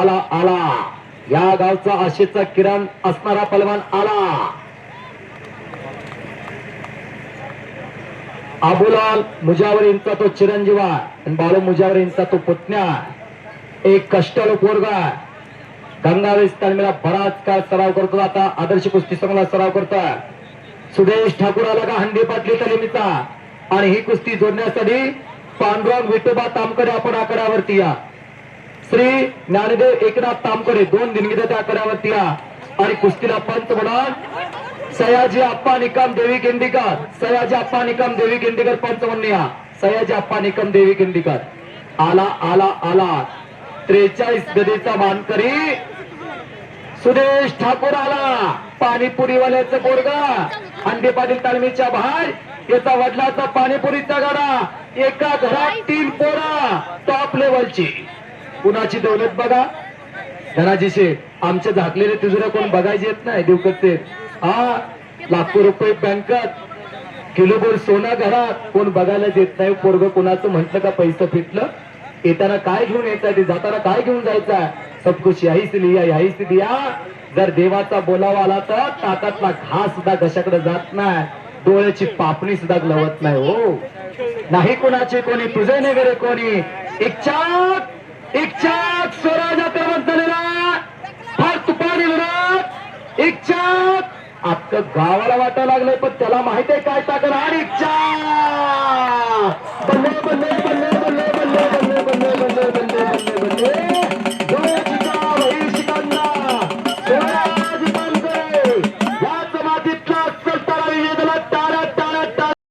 आला आला. या गावचा आशेचा किरण असणारा पलवान आला. आबुलाल मुजावरींचा तो चिरंजीवा आणि बाळू मुजावरींचा तो पुतण्या. एक कष्टाळू पोरगा. गंगावेश तालमीला बराच काळ सराव करतो आता आदर्श कुस्ती संघाला सराव करतोय. सुदेश ठाकूर आला का हंडी पाटली तालिमीचा आणि ही कुस्ती जोडण्यासाठी पांडुरंग विठोबा तामकडे आपण आकड्यावरती या. श्री ज्ञानदेव एकनाथ तामकडे दोन दिनगीत त्या आणि कुस्तीला पंच म्हणून सयाजी आप्पा निकम देवी किंडीकर सयाजी आप्पा निकम देवी किंडीकर पंच म्हणून या. सयाजी आप्पा निकम देवी किंडीकर. आला आला आला. त्रेचाळीस गदीचा मानकरी सुदेश ठाकूर आला. पाणीपुरीवाल्याचं पोरगा. अंडे पाटील तालमीच्या बाहेर. याचा वडिलाचा पाणीपुरीचा गाडा. एका घरात तीन पोरा. टॉप लेवलची कुणाची दौलत बघा? धनाजी शेठ आमचे झाकलेले तिजोऱ्या कोण बघायचे येत नाही देवकते हा लाखो रुपये बँकात किलोभर सोना घरात. कोण बघायला देत नाही पोरग कोणाचं म्हटलं का पैसे फिटलं? येताना काय घेऊन यायचं ते जाताना काय घेऊन जायचं? सब कुछ याहीच लिया याहीच दिया. जर देवाचा बोलावा आला तर ताकातला घास सुद्धा घशाकडे जात नाही. डोळ्याची पापणी सुद्धा लवत नाही हो. नाही कोणाचे कोणी तुझे नाही कोणी. इच्छा इच्छात स्वराजा क्रमांक झालेला फार तुपारी विराट इच्छात. आपलं गावाला वाटायला लागलंय पण त्याला माहिती आहे काय ताकद? आणि इच्छा